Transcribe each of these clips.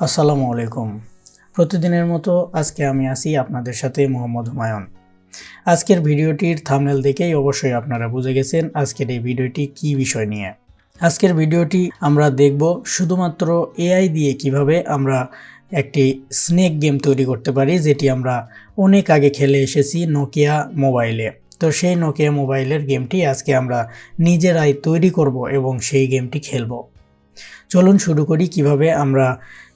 আসসালামু আলাইকুম। প্রতিদিনের মতো আজকে আমি আসি আপনাদের সাথে মোহাম্মদ হুমায়ুন। আজকের ভিডিওটির থামনেল দেখেই অবশ্যই আপনারা বুঝে গেছেন আজকের এই ভিডিওটি কি বিষয় নিয়ে। আজকের ভিডিওটি আমরা দেখব শুধুমাত্র এআই দিয়ে কীভাবে আমরা একটি স্নেক গেম তৈরি করতে পারি, যেটি আমরা অনেক আগে খেলে এসেছি নোকিয়া মোবাইলে। তো সেই নোকিয়া মোবাইলের গেমটি আজকে আমরা নিজেরাই তৈরি করব এবং সেই গেমটি খেলব। চলুন শুরু করি কীভাবে আমরা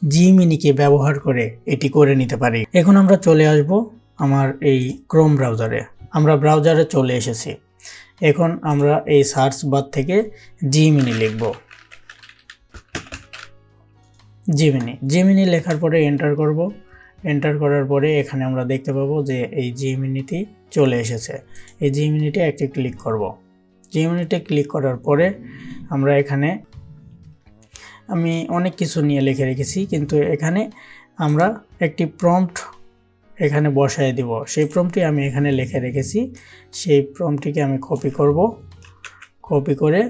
জি মিনিকে ব্যবহার করে এটি করে নিতে পারি। এখন আমরা চলে আসব আমার এই ক্রোম ব্রাউজারে আমরা ব্রাউজারে চলে এসেছি। এখন আমরা এই সার্চ বার থেকে জি মিনি লিখব। জিমিনি জিমিনি লেখার পরে এন্টার করব। এন্টার করার পরে এখানে আমরা দেখতে পাবো যে এই জিমিনিটি চলে এসেছে। এই জিমিনিতে একটি ক্লিক করব। জিমিনিতে ক্লিক করার পরে আমরা এখানে আমি অনেক কিছু নিয়ে লিখে রেখেছি, কিন্তু এখানে আমরা একটি প্রম্পট এখানে বসায় দিব। সেই প্রম্পটি আমি এখানে লিখে রেখেছি। সেই প্রম্পটটিকে আমি কপি করব। কপি করে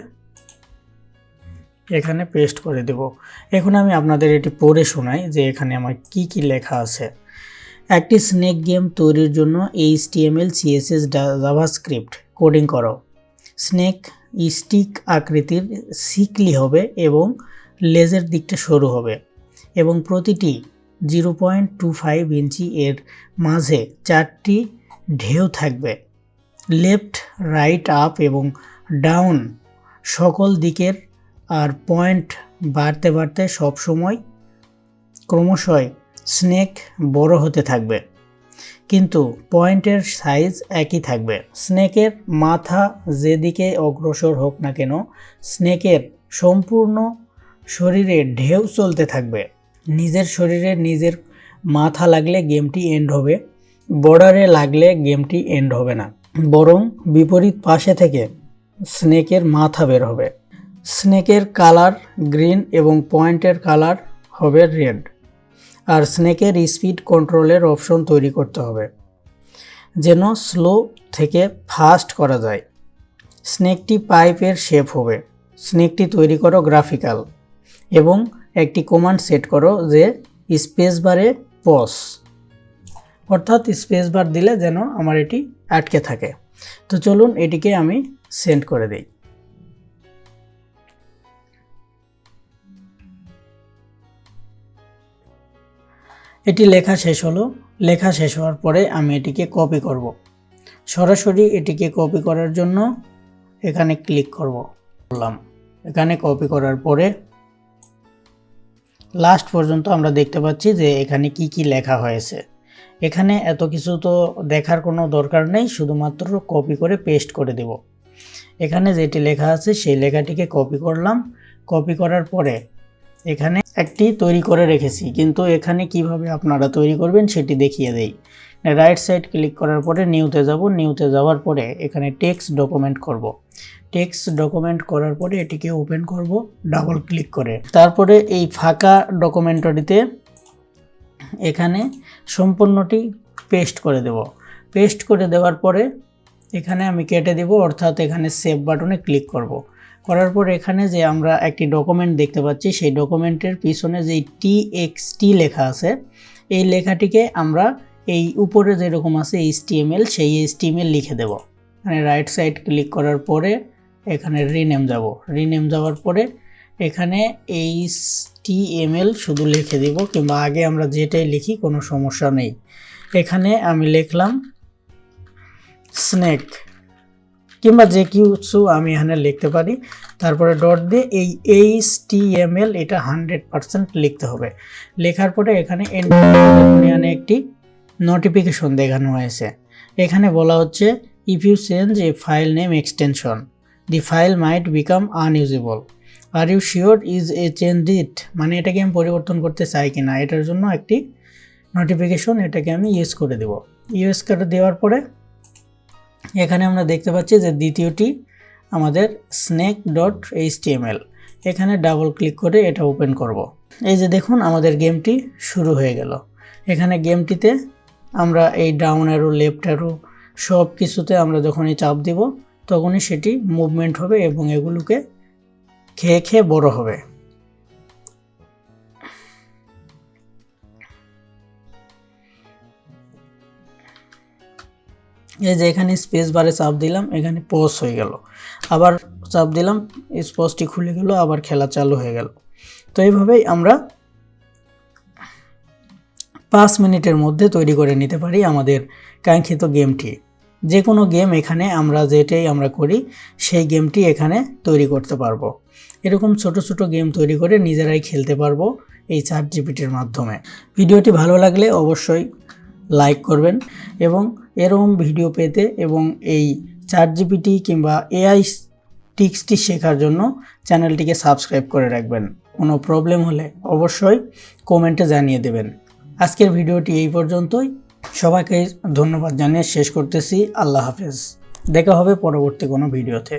এখানে পেস্ট করে দেব। এখন আমি আপনাদের এটি পড়ে শোনাই যে এখানে আমার কি কি লেখা আছে। একটি স্নেক গেম তৈরির জন্য এইচটিএমএল সিএসএস জাভাস্ক্রিপ্ট কোডিং করো। স্নেক স্টিক আকৃতির সিকলি হবে এবং লেজের দিকটা সরু হবে এবং প্রতিটি zero point two five inch এর মাঝে চারটি ঢেউ থাকবে। লেফট, রাইট আপ এবং ডাউন সকল দিকের আর পয়েন্ট বাড়তে বাড়তে সবসময় ক্রমশই স্নেক বড় হতে থাকবে। কিন্তু পয়েন্টের সাইজ একই থাকবে। স্নেকের মাথা যেদিকে অগ্রসর হোক না কেন, স্নেকের সম্পূর্ণ শরীরে ঢেউ চলতে থাকবে। নিজের শরীরে নিজের মাথা লাগলে গেমটি এন্ড হবে, বর্ডারে লাগলে গেমটি এন্ড হবে না। বরং বিপরীত পাশে থেকে স্নেকের মাথা বের হবে। স্নেকের কালার গ্রিন এবং পয়েন্টের কালার হবে রেড। আর স্নেকের স্পিড কন্ট্রোলের অপশন তৈরি করতে হবে, যেন স্লো থেকে ফাস্ট করা যায়। স্নেকটি পাইপের শেপ হবে। স্নেকটি তৈরি করো গ্রাফিক্যাল এবং একটি কমান্ড সেট করো যে স্পেস বারে পস অর্থাৎ স্পেস বার দিলে যেন আমার এটি আটকে থাকে। তো চলুন এটিকে আমি সেন্ড করে দিই। এটি লেখা শেষ হলো। লেখা শেষ হওয়ার পরে আমি এটিকে কপি করব। সরাসরি এটিকে কপি করার জন্য এখানে ক্লিক করব। করলাম এখানে কপি করার পরে লাস্ট পর্যন্ত আমরা দেখতে পাচ্ছি যে এখানে কি কি লেখা হয়েছে। এখানে এত কিছু তো দেখার কোনো দরকার নেই, শুধুমাত্র কপি করে পেস্ট করে দেব। এখানে যেটি লেখা আছে, সেই লেখাটিকে কপি করলাম। কপি করার পরে এখানে একটি তৈরি করে রেখেছি, কিন্তু এখানে কীভাবে আপনারা তৈরি করবেন সেটি দেখিয়ে দেই। রাইট সাইড ক্লিক করার পরে নিউতে যাব। নিউতে যাওয়ার পরে এখানে টেক্সট ডকুমেন্ট করব। টেক্সট ডকুমেন্ট করার পরে এটিকে ওপেন করব ডাবল ক্লিক করে। তারপরে এই ফাঁকা ডকুমেন্টটিতে এখানে সম্পূর্ণটি পেস্ট করে দেব। পেস্ট করে দেওয়ার পরে এখানে আমি কেটে দেব, অর্থাৎ এখানে সেভ বাটনে ক্লিক করব। করার পর এখানে যে আমরা একটি ডকুমেন্ট দেখতে পাচ্ছি, সেই ডকুমেন্টের পিছনে যে টি এক্স টি লেখা আছে, এই লেখাটিকে আমরা এই উপরে যেরকম আছে এইচটিএমএল সেই এইচটিএমএল লিখে দেব। মানে রাইট সাইড ক্লিক করার পরে এখানে রিনেম যাব। রিনেম যাওয়ার পরে এখানে এইচ এল শুধু লিখে দিব, কিংবা আগে আমরা যেটাই লিখি কোনো সমস্যা নেই। এখানে আমি লিখলাম স্নেক কিংবা যে কিছু আমি এখানে লিখতে পারি। তারপরে ডট দিয়ে এই এইচ টি এম এল এটা হান্ড্রেড পারসেন্ট লিখতে হবে। লেখার পরে এখানে এখানে একটি নোটিফিকেশন দেখানো হয়েছে। এখানে বলা হচ্ছে if you change a file name extension the file might become unusable are you sure is a change it মানে এটাকে আমি পরিবর্তন করতে চাই কি না এটার জন্য একটি নোটিফিকেশন এটাকে আমি ইউজ করে দেব। ইউজ করে দেওয়ার পরে এখানে আমরা দেখতে পাচ্ছি যে দ্বিতীয়টি আমাদের স্নেক ডট এইচটিএমএল এখানে ডাবল ক্লিক করে এটা ওপেন করব। এই যে দেখুন, আমাদের গেমটি শুরু হয়ে গেল। এখানে গেমটিতে আমরা এই ডাউন অ্যারো লেফট অ্যারো সব কিছুতে আমরা যখনই চাপ দিব তখনই সেটি মুভমেন্ট হবে এবং এগুলোকে খেয়ে খেয়ে বড় হবে। এই যে এখানে স্পেস বারে চাপ দিলাম, এখানে পজ হয়ে গেল। আবার চাপ দিলাম স্পজটি খুলে গেল, আবার খেলা চালু হয়ে গেল। তো এইভাবেই আমরা পাঁচ মিনিটের মধ্যে তৈরি করে নিতে পারি আমাদের কাঙ্ক্ষিত গেমটি যে কোনো গেম এখানে আমরা যেটাই আমরা করি, সেই গেমটি এখানে তৈরি করতে পারব। এরকম ছোট ছোট গেম তৈরি করে নিজেরাই খেলতে পারব এই চার জিপিটির মাধ্যমে। ভিডিওটি ভালো লাগলে অবশ্যই লাইক করবেন এবং এরকম ভিডিও পেতে এবং এই চার জিপিটি কিংবা এআই টিক্সটি শেখার জন্য চ্যানেলটিকে সাবস্ক্রাইব করে রাখবেন। কোনো প্রবলেম হলে অবশ্যই কমেন্টে জানিয়ে দেবেন। আজকের ভিডিওটি এই পর্যন্তই। সবাইকে ধন্যবাদ জানিয়ে শেষ করতেছি। আল্লাহ হাফেজ। দেখা হবে পরবর্তী কোনো ভিডিওতে।